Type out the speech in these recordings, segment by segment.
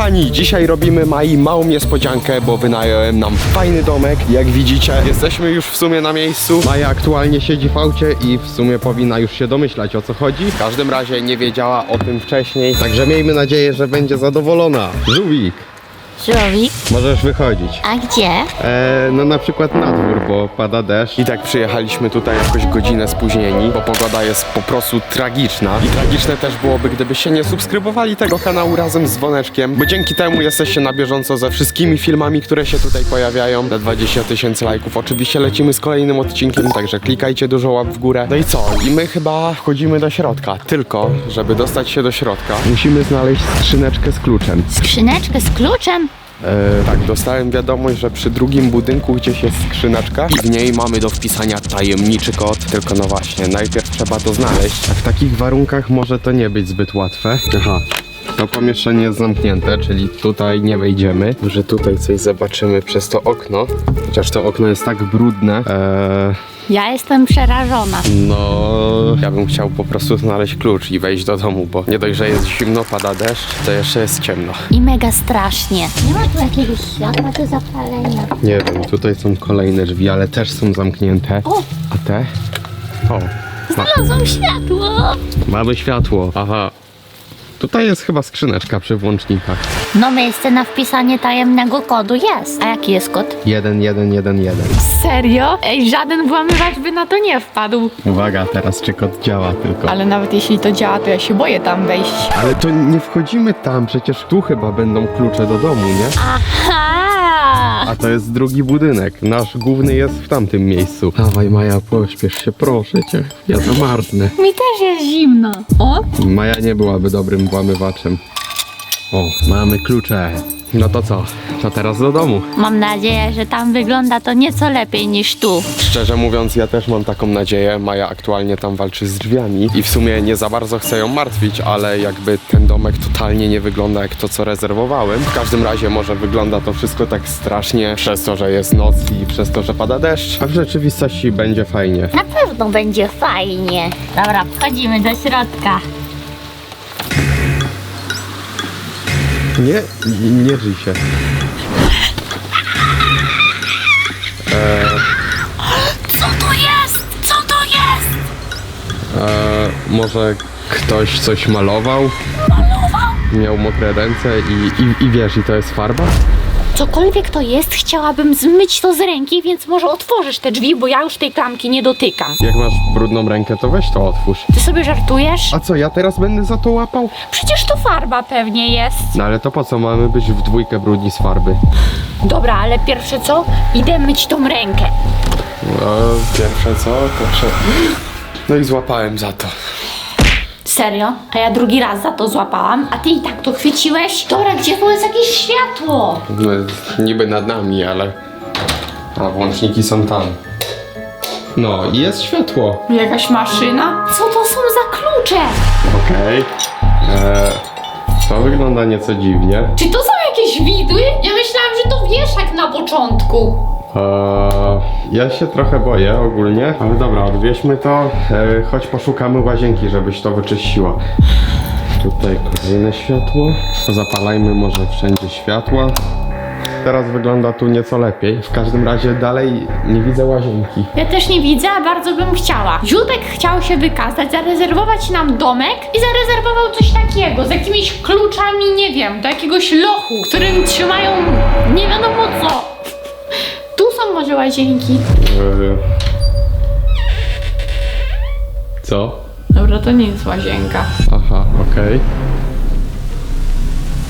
Kochani, dzisiaj robimy Mai małą niespodziankę, bo wynająłem nam fajny domek. Jak widzicie, jesteśmy już w sumie na miejscu. Maja aktualnie siedzi w aucie i w sumie powinna już się domyślać o co chodzi. W każdym razie nie wiedziała o tym wcześniej, także miejmy nadzieję, że będzie zadowolona. Żółwik, Żółwik? możesz wychodzić. A gdzie? E, no na przykład na dwór, bo pada deszcz. I tak przyjechaliśmy tutaj jakoś godzinę spóźnieni, bo pogoda jest po prostu tragiczna. I tragiczne też byłoby, gdybyście nie subskrybowali tego kanału razem z dzwoneczkiem, bo dzięki temu jesteście na bieżąco ze wszystkimi filmami, które się tutaj pojawiają. Na 20 tysięcy lajków. Oczywiście lecimy z kolejnym odcinkiem, także klikajcie dużo łap w górę. No i co? I my chyba wchodzimy do środka. Tylko, żeby dostać się do środka, musimy znaleźć skrzyneczkę z kluczem. Skrzyneczkę z kluczem? E, tak, dostałem wiadomość, że przy drugim budynku gdzieś jest skrzyneczka i w niej mamy do wpisania tajemniczy kod. Tylko no właśnie, najpierw trzeba to znaleźć. A w takich warunkach może to nie być zbyt łatwe. Aha. To pomieszczenie jest zamknięte, czyli tutaj nie wejdziemy. Może tutaj coś zobaczymy przez to okno. Chociaż to okno jest tak brudne. Eee, Ja jestem przerażona. no, ja bym chciał po prostu znaleźć klucz i wejść do domu, bo nie dość, że jest zimno, pada deszcz, to jeszcze jest ciemno. I mega strasznie. Nie ma tu jakiegoś światła do zapalenia. Nie wiem, tutaj są kolejne drzwi, ale też są zamknięte. O! A te? O, ma, Znalazłam światło! mamy światło. Aha. Tutaj jest chyba skrzyneczka przy włącznikach. No miejsce na wpisanie tajemnego kodu jest. A jaki jest kod? 1111. Serio? Ej, żaden włamywacz by na to nie wpadł. Uwaga, teraz czy kod działa tylko. Ale nawet jeśli to działa, to ja się boję tam wejść. Ale to nie wchodzimy tam, przecież tu chyba będą klucze do domu, nie? Aha! A to jest drugi budynek. Nasz główny jest w tamtym miejscu. Dawaj Maja, pośpiesz się, proszę cię. Ja zamarznę. Mi też jest zimno. O, Maja nie byłaby dobrym włamywaczem. O, mamy klucze. No to co? To teraz do domu. Mam nadzieję, że tam wygląda to nieco lepiej niż tu. Szczerze mówiąc, ja też mam taką nadzieję. Maja aktualnie tam walczy z drzwiami i w sumie nie za bardzo chcę ją martwić, ale jakby ten domek totalnie nie wygląda jak to, co rezerwowałem. W każdym razie może wygląda to wszystko tak strasznie przez to, że jest noc i przez to, że pada deszcz, a w rzeczywistości będzie fajnie. Na pewno będzie fajnie. Dobra, wchodzimy do środka. Nie, nie drzyj się. Co to jest? Co to jest? Eee, może ktoś coś malował? Miał mokre ręce i, i, i wiesz, i to jest farba? Cokolwiek to jest, chciałabym zmyć to z ręki, więc może otworzysz te drzwi, bo ja już tej klamki nie dotykam. Jak masz brudną rękę, to weź to otwórz. Ty sobie żartujesz? A co, ja teraz będę za to łapał? Przecież to farba pewnie jest. No ale to po co mamy być w dwójkę brudni z farby? Dobra, ale pierwsze co? Idę myć tą rękę. No, pierwsze co, prze... No i złapałem za to. Serio? A ja drugi raz za to złapałam, a ty i tak to chwyciłeś? Dobra, gdzie tu jest jakieś światło? No, niby nad nami, ale... A włączniki są tam. No i jest światło. Jakaś maszyna? Co to są za klucze? Okej. Eee, To wygląda nieco dziwnie. Czy to są jakieś widły? Ja myślałam, że to wieszak na początku. Eee, ja się trochę boję ogólnie, ale dobra, odwieźmy to. Eee, choć poszukamy łazienki, żebyś to wyczyściła. Tutaj kolejne światło. Zapalajmy może wszędzie światła. Teraz wygląda tu nieco lepiej. W każdym razie dalej nie widzę łazienki. Ja też nie widzę, a bardzo bym chciała. Ziutek chciał się wykazać, zarezerwować nam domek i zarezerwował coś takiego, z jakimiś kluczami, nie wiem, do jakiegoś lochu, którym trzymają nie wiadomo co. Tu są może łazienki. Eee, Co? Dobra, to nie jest łazienka. Aha, okej.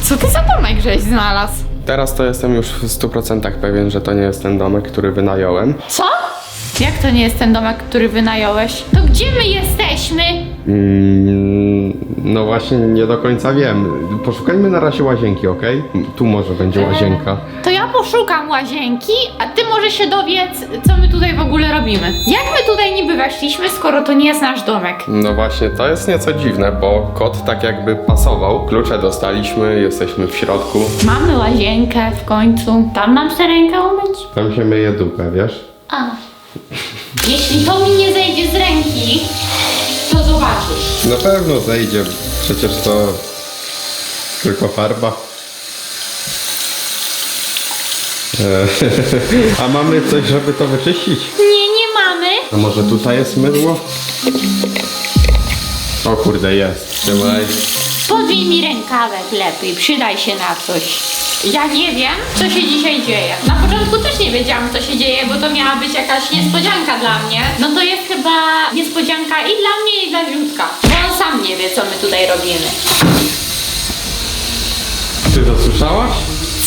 Co ty za domek żeś znalazł? Teraz to jestem już w 100% pewien, że to nie jest ten domek, który wynająłem. Co? Jak to nie jest ten domek, który wynająłeś? To gdzie my jesteśmy? Mm, no właśnie, nie do końca wiem. Poszukajmy na razie łazienki, ok? Tu może będzie łazienka. To ja poszukam łazienki, a ty może się dowiedz, co my tutaj w ogóle robimy. Jak my tutaj niby weszliśmy, skoro to nie jest nasz domek? No właśnie, to jest nieco dziwne, bo kot tak jakby pasował. Klucze dostaliśmy, jesteśmy w środku. Mamy łazienkę w końcu. Tam mam sobie rękę umyć? Tam się myje dupę, wiesz? A. Jeśli to mi nie zejdzie z ręki, to zobaczysz. Na pewno zejdzie, przecież to tylko farba. E, a mamy coś, żeby to wyczyścić? Nie, nie mamy. A może tutaj jest mydło? O kurde, jest. Trzymaj. Podwij mi rękawek lepiej, przydaj się na coś. Ja nie wiem, co się dzisiaj dzieje. Na początku też nie wiedziałam, co się dzieje, bo to miała być jakaś niespodzianka dla mnie. No to jest chyba niespodzianka i dla mnie, i dla Ziutka. Bo on sam nie wie, co my tutaj robimy. Ty to słyszałaś?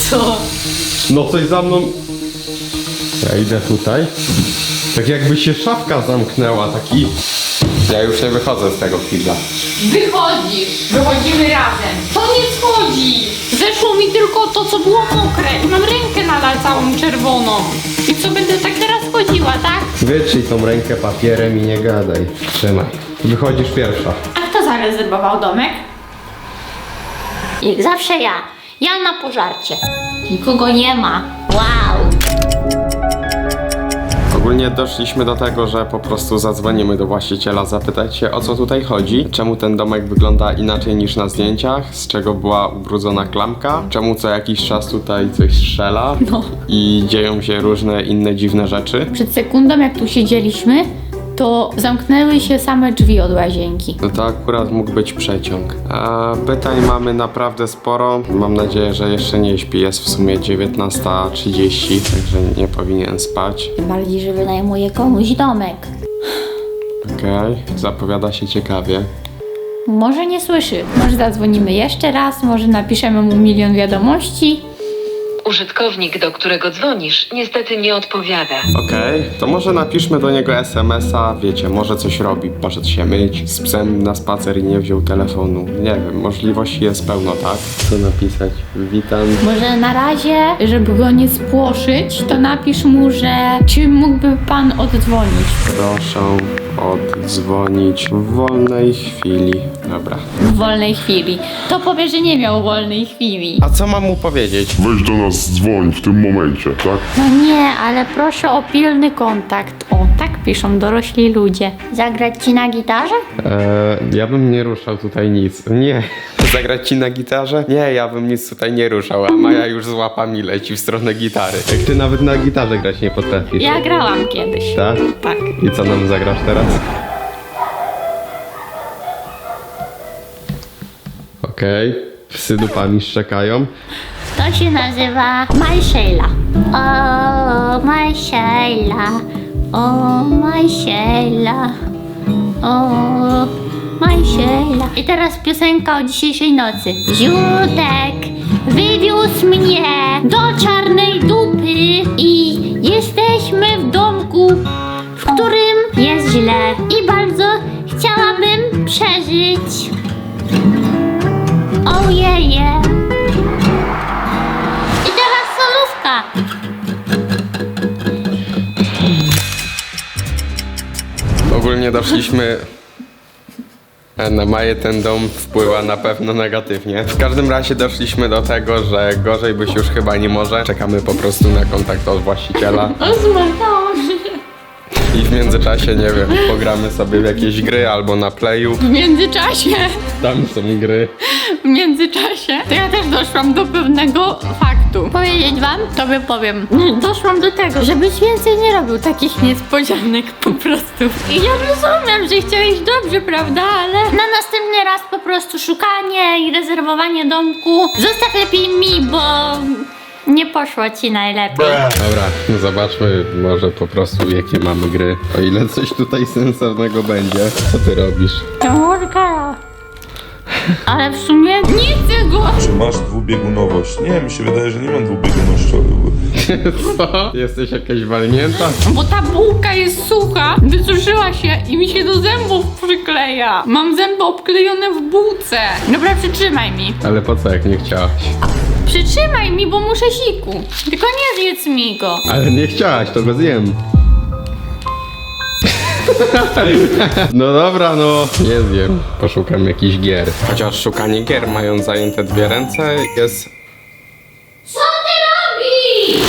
Co? No coś za mną... Ja idę tutaj. Tak jakby się szafka zamknęła, taki... Ja już nie wychodzę z tego kibla. Wychodzisz, wychodzimy razem. To nie schodzi. Zeszło mi tylko to, co było mokre i mam rękę nadal całą czerwoną. I co, będę tak teraz chodziła, tak? Wytrzyj tą rękę papierem i nie gadaj. Trzymaj. Wychodzisz pierwsza. A kto zarezerwował domek? Jak zawsze ja. Ja na pożarcie. Nikogo nie ma. Ogólnie doszliśmy do tego, że po prostu zadzwonimy do właściciela, zapytać się o co tutaj chodzi, czemu ten domek wygląda inaczej niż na zdjęciach, z czego była ubrudzona klamka, czemu co jakiś czas tutaj coś strzela No. i dzieją się różne inne dziwne rzeczy. Przed sekundą, jak tu siedzieliśmy, to zamknęły się same drzwi od łazienki. No to akurat mógł być przeciąg. A pytań mamy naprawdę sporo. Mam nadzieję, że jeszcze nie śpi. Jest w sumie 19.30, także nie powinien spać. Tym bardziej, że wynajmuję komuś domek. Okej, zapowiada się ciekawie. Może nie słyszy. Może zadzwonimy jeszcze raz, może napiszemy mu milion wiadomości. Użytkownik, do którego dzwonisz, niestety nie odpowiada. Okej, to może napiszmy do niego SMS-a, wiecie, może coś robi, poszedł się myć, z psem na spacer i nie wziął telefonu. Nie wiem, możliwości jest pełno, tak? Co napisać? Witam. Może na razie, żeby go nie spłoszyć, to napisz mu, że czy mógłby pan oddzwonić. Proszę oddzwonić w wolnej chwili. Dobra. W wolnej chwili. To powie, że nie miał wolnej chwili. A co mam mu powiedzieć? Weź do nas dzwoń w tym momencie, tak? No nie, ale proszę o pilny kontakt. O, tak piszą dorośli ludzie. Zagrać ci na gitarze? Eee, ja bym nie ruszał tutaj nic. Nie. Zagrać ci na gitarze? Nie, ja bym nic tutaj nie ruszał, a Maja już z łapami leci w stronę gitary. Jak ty nawet na gitarze grać nie potrafisz. Ja grałam kiedyś. Tak? Tak. I co nam zagrasz teraz? Okej. Psy dupami szczekają. To się nazywa My Sheila. O, My Sheila. O, My Sheila. O, My Sheila. I teraz piosenka o dzisiejszej nocy. Ziutek wywiózł mnie do czarnej dupy i jesteśmy w domku, w którym jest źle i bardzo chciałabym przeżyć. Ojeje. I teraz solówka. Ogólnie doszliśmy. e, Na Maję ten dom wpływa na pewno negatywnie. W każdym razie doszliśmy do tego, że gorzej być już chyba nie może. Czekamy po prostu na kontakt od właściciela. O, zmarnęłam się. I w międzyczasie, nie wiem, pogramy sobie w jakieś gry albo na playu. W międzyczasie, Tam są gry. w międzyczasie, to ja też doszłam do pewnego faktu. Powiedzieć wam? Tobie powiem. Doszłam do tego, żebyś więcej nie robił takich niespodzianek po prostu. I ja rozumiem, że chciałeś dobrze, prawda, ale... Na następny raz po prostu szukanie i rezerwowanie domku. Zostaw lepiej mi, bo nie poszło ci najlepiej. Dobra, no zobaczmy może po prostu jakie mamy gry. O ile coś tutaj sensownego będzie. Co ty robisz? Ciągurka. Ale w sumie Nie chcę go! Czy masz dwubiegunowość? Nie, mi się wydaje, że nie mam dwubiegunowości. Co? Jesteś jakaś walnięta? Bo ta bułka jest sucha, wysuszyła się i mi się do zębów przykleja. Mam zęby obklejone w bułce. Dobra, przytrzymaj mi. Ale po co jak nie chciałaś? Przytrzymaj mi, bo muszę siku. Tylko nie zjedz mi go. Ale nie chciałaś, to go zjem. No dobra, no nie zjem. Poszukam jakichś gier. Chociaż szukanie gier mając zajęte dwie ręce jest... Co ty robisz?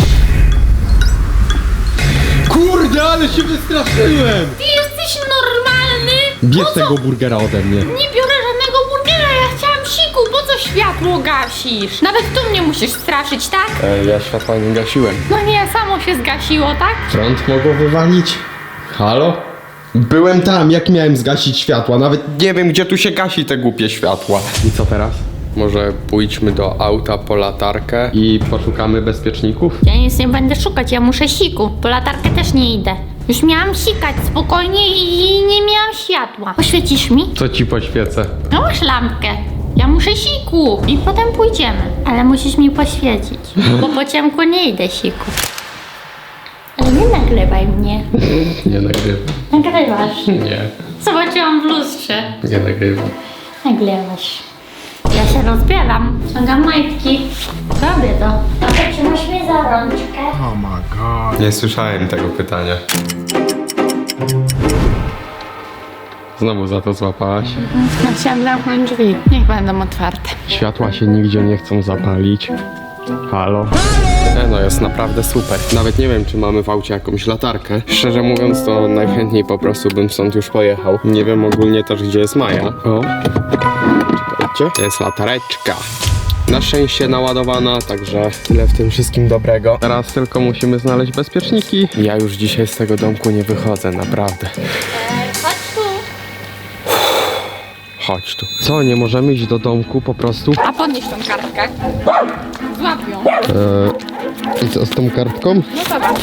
Kurde, ale się wystraszyłem! Ty jesteś normalny? Bierz tego burgera ode mnie. Nie światło gasisz? Nawet tu mnie musisz straszyć, tak? E, ja światła nie gasiłem. No nie, samo się zgasiło, tak? Prąd mogło wywalić? Halo? Byłem tam, jak miałem zgasić światła? Nawet nie wiem, gdzie tu się gasi te głupie światła. I co teraz? Może pójdźmy do auta po latarkę i poszukamy bezpieczników? Ja nic nie będę szukać, ja muszę siku. Po latarkę też nie idę. Już miałam sikać spokojnie i nie miałam światła. Poświecisz mi? Co ci poświecę? No masz lampkę. Ja muszę siku i potem pójdziemy. Ale musisz mi poświecić, bo po ciemku nie idę siku. Ale nie nagrywaj mnie. Nie nagrywam. Nagrywasz. Nie, Zobaczyłam w lustrze. nie nagrywam. Nagrywasz. Ja się rozbieram. Ściągam majtki. Robię to. A ty trzymasz mnie za rączkę. Nie słyszałem tego pytania. Znowu za to złapałaś. No chciałam zamknąć drzwi. Niech będą otwarte. Światła się nigdzie nie chcą zapalić. Halo? E, no jest naprawdę super. Nawet nie wiem, czy mamy w aucie jakąś latarkę. Szczerze mówiąc, to najchętniej po prostu bym stąd już pojechał. Nie wiem ogólnie też, gdzie jest Maja. O, czekajcie. To jest latareczka. Na szczęście naładowana, także tyle w tym wszystkim dobrego. Teraz tylko musimy znaleźć bezpieczniki. Ja już dzisiaj z tego domku nie wychodzę, naprawdę. Chodź tu. Co, nie możemy iść do domku po prostu? A podnieś tą kartkę. Złap ją. Eee, I co z tą kartką? No zobacz.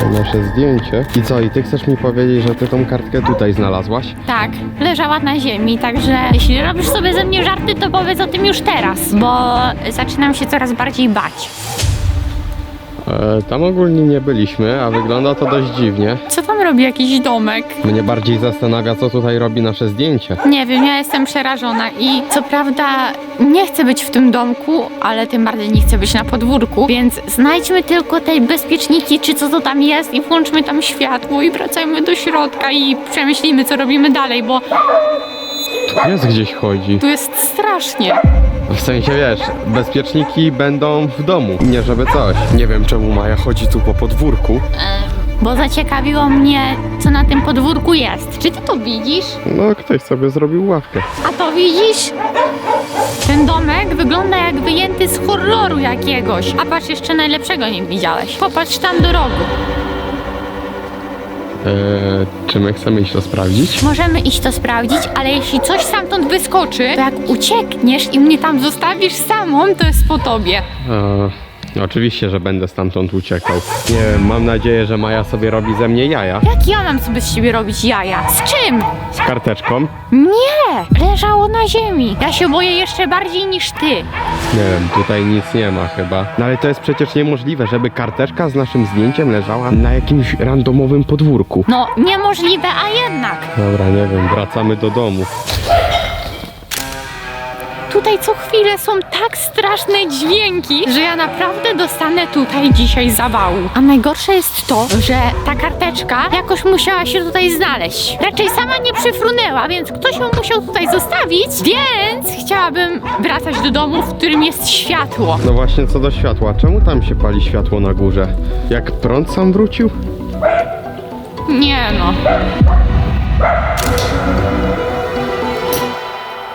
To nasze zdjęcie. I co, i ty chcesz mi powiedzieć, że ty tą kartkę tutaj znalazłaś? Tak, leżała na ziemi, także jeśli robisz sobie ze mnie żarty, to powiedz o tym już teraz, bo zaczynam się coraz bardziej bać. E, tam ogólnie nie byliśmy, a wygląda to dość dziwnie. Co tam robi jakiś domek? Mnie bardziej zastanawia, co tutaj robi nasze zdjęcie. Nie wiem, ja jestem przerażona i co prawda nie chcę być w tym domku, ale tym bardziej nie chcę być na podwórku, więc znajdźmy tylko te bezpieczniki, czy co to tam jest i włączmy tam światło i wracajmy do środka i przemyślimy, co robimy dalej, bo Jest gdzieś chodzi. tu jest strasznie. W sensie, wiesz, bezpieczniki będą w domu, nie żeby coś. Nie wiem, czemu Maja chodzi tu po podwórku. Bo zaciekawiło mnie, co na tym podwórku jest. Czy ty to widzisz? No, ktoś sobie zrobił ławkę. A to widzisz? Ten domek wygląda jak wyjęty z horroru jakiegoś. A patrz, jeszcze najlepszego nie widziałeś. Popatrz tam do rogu. Eee, czy my chcemy iść to sprawdzić? Możemy iść to sprawdzić, ale jeśli coś stamtąd wyskoczy, to jak uciekniesz i mnie tam zostawisz samą, to jest po tobie. Eee, oczywiście, że będę stamtąd uciekał. Nie wiem, mam nadzieję, że Maja sobie robi ze mnie jaja. Jak ja mam sobie z siebie robić jaja? Z czym? Z karteczką. Nie! Leżało na ziemi. Ja się boję jeszcze bardziej niż ty. Nie wiem, tutaj nic nie ma chyba. No ale to jest przecież niemożliwe, żeby karteczka z naszym zdjęciem leżała na jakimś randomowym podwórku. No, niemożliwe, a jednak. Dobra, nie wiem, wracamy do domu. Tutaj co chwilę są tak straszne dźwięki, że ja naprawdę dostanę tutaj dzisiaj zawału. A najgorsze jest to, że ta karteczka jakoś musiała się tutaj znaleźć. Raczej sama nie przyfrunęła, więc ktoś ją musiał tutaj zostawić, więc chciałabym wracać do domu, w którym jest światło. No właśnie co do światła, czemu tam się pali światło na górze? Jak prąd sam wrócił? Nie no.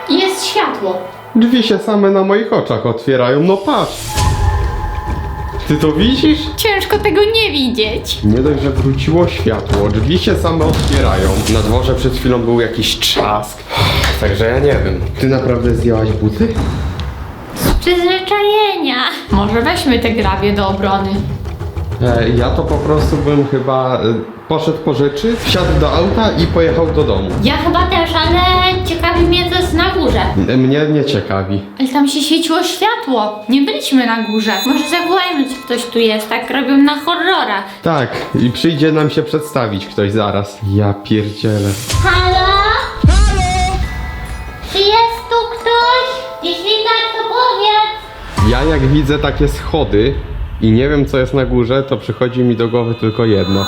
Jest światło. Drzwi się same na moich oczach otwierają, no patrz! Ty to widzisz? Ciężko tego nie widzieć. Nie dość, że wróciło światło, drzwi się same otwierają. Na dworze przed chwilą był jakiś trzask. Także ja nie wiem. Ty naprawdę zdjęłaś buty? Z przyzwyczajenia. Może weźmy te grabie do obrony. E, ja to po prostu bym chyba e, poszedł po rzeczy, wsiadł do auta i pojechał do domu. Ja chyba też, ale ciekawi mnie co jest na górze. E, Mnie nie ciekawi. Ale tam się świeciło światło. Nie byliśmy na górze. Może zawołajmy, czy ktoś tu jest. Tak robią na horrorach. Tak, i przyjdzie nam się przedstawić ktoś zaraz. Ja pierdzielę. Halo? Halo? Czy jest tu ktoś? Jeśli tak, to powiedz. Ja jak widzę takie schody i nie wiem co jest na górze, to przychodzi mi do głowy tylko jedno.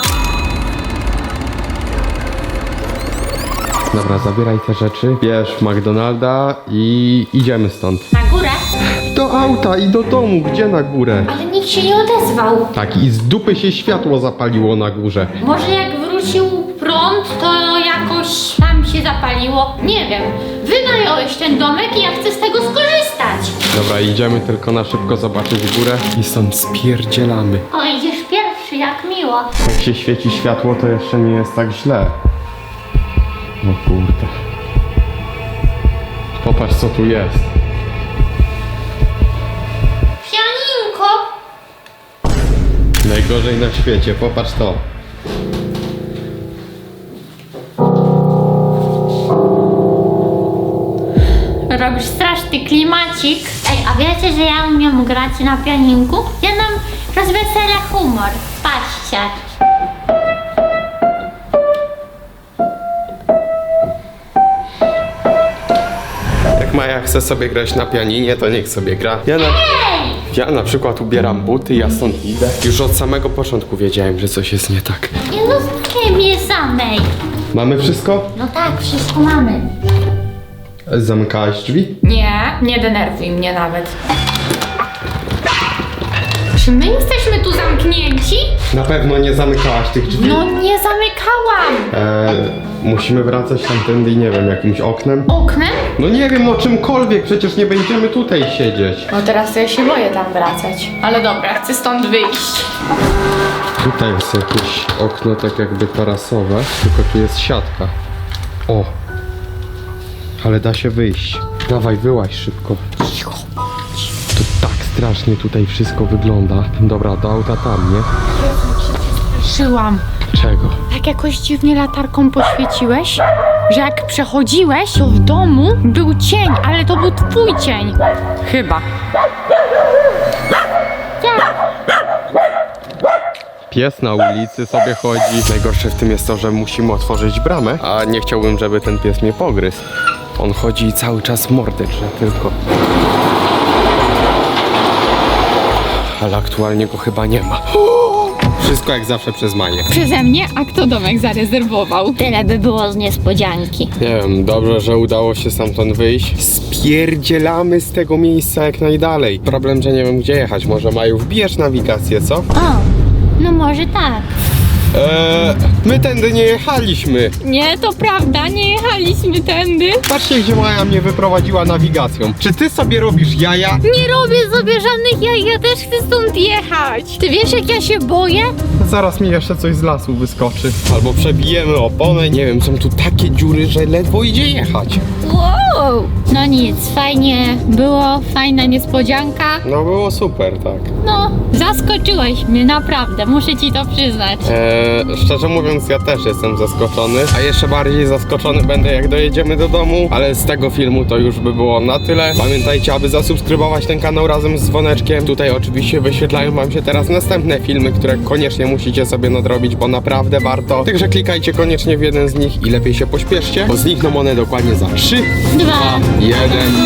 Dobra, zabieraj te rzeczy, bierz McDonalda i idziemy stąd. Na górę? Do auta i do domu, gdzie na górę? Ale nikt się nie odezwał. Tak, i z dupy się światło zapaliło na górze. Może jak wrócił prąd, to jakoś tam się zapaliło? Nie wiem. Wynająłeś ten domek i ja chcę z tego skorzystać. Dobra, idziemy tylko na szybko zobaczyć górę i stąd spierdzielamy. O, idziesz pierwszy, jak miło. Jak się świeci światło, to jeszcze nie jest tak źle. O kurde. Popatrz co tu jest. Pianinko! Najgorzej na świecie, popatrz to. Robisz straszny klimacik. Ej, a wiecie, że ja umiem grać na pianinku? Ja nam rozwesela humor. Patrzcie. Jak Maja chce sobie grać na pianinie, to niech sobie gra. Ja na, ja na przykład ubieram buty, ja stąd idę. Już od samego początku wiedziałem, że coś jest nie tak. Nie zostawiaj mnie samej. Mamy wszystko? No tak, wszystko mamy. Zamykałaś drzwi? Nie, nie denerwuj mnie nawet. Czy my jesteśmy tu zamknięci? Na pewno nie zamykałaś tych drzwi. No nie zamykałam. Eee, musimy wracać tamtędy, nie wiem, jakimś oknem. Oknem? No nie wiem, no czymkolwiek, przecież nie będziemy tutaj siedzieć. No teraz to ja się boję tam wracać. Ale dobra, chcę stąd wyjść. Tutaj jest jakieś okno tak jakby tarasowe, tylko tu jest siatka. O! Ale da się wyjść. Dawaj, wyłaź szybko. To tak strasznie tutaj wszystko wygląda. Dobra, do auta tam, nie? Szyłam. Czego? Tak jakoś dziwnie latarką poświeciłeś, że jak przechodziłeś, to w domu był cień, ale to był twój cień. Chyba. Pies na ulicy sobie chodzi. Najgorsze w tym jest to, że musimy otworzyć bramę, a nie chciałbym, żeby ten pies mnie pogryzł. On chodzi i cały czas mordę drze tylko. Ale aktualnie go chyba nie ma. Wszystko jak zawsze przez Manię. Przeze mnie, a kto domek zarezerwował? Tyle by było z niespodzianki. Nie wiem, dobrze, że udało się stamtąd wyjść. Spierdzielamy z tego miejsca jak najdalej. Problem, że nie wiem gdzie jechać. Może Maju wbijesz nawigację, co? O, no może tak. Eee, my tędy nie jechaliśmy. Nie, to prawda, nie jechaliśmy tędy. Patrzcie, gdzie Maja mnie wyprowadziła nawigacją. Czy ty sobie robisz jaja? Nie robię sobie żadnych jaj, ja też chcę stąd jechać. Ty wiesz, jak ja się boję? Zaraz mi jeszcze coś z lasu wyskoczy. Albo przebijemy oponę. Nie wiem, są tu takie dziury, że ledwo idzie jechać. Wow! No nic, fajnie było, fajna niespodzianka. No było super, tak. No, zaskoczyłeś mnie, naprawdę, muszę ci to przyznać. Eee, szczerze mówiąc, ja też jestem zaskoczony, a jeszcze bardziej zaskoczony będę, jak dojedziemy do domu, ale z tego filmu to już by było na tyle. Pamiętajcie, aby zasubskrybować ten kanał razem z dzwoneczkiem. Tutaj oczywiście wyświetlają wam się teraz następne filmy, które koniecznie musicie sobie nadrobić, bo naprawdę warto. Także klikajcie koniecznie w jeden z nich i lepiej się pośpieszcie, bo znikną one dokładnie za 3, 2, jeden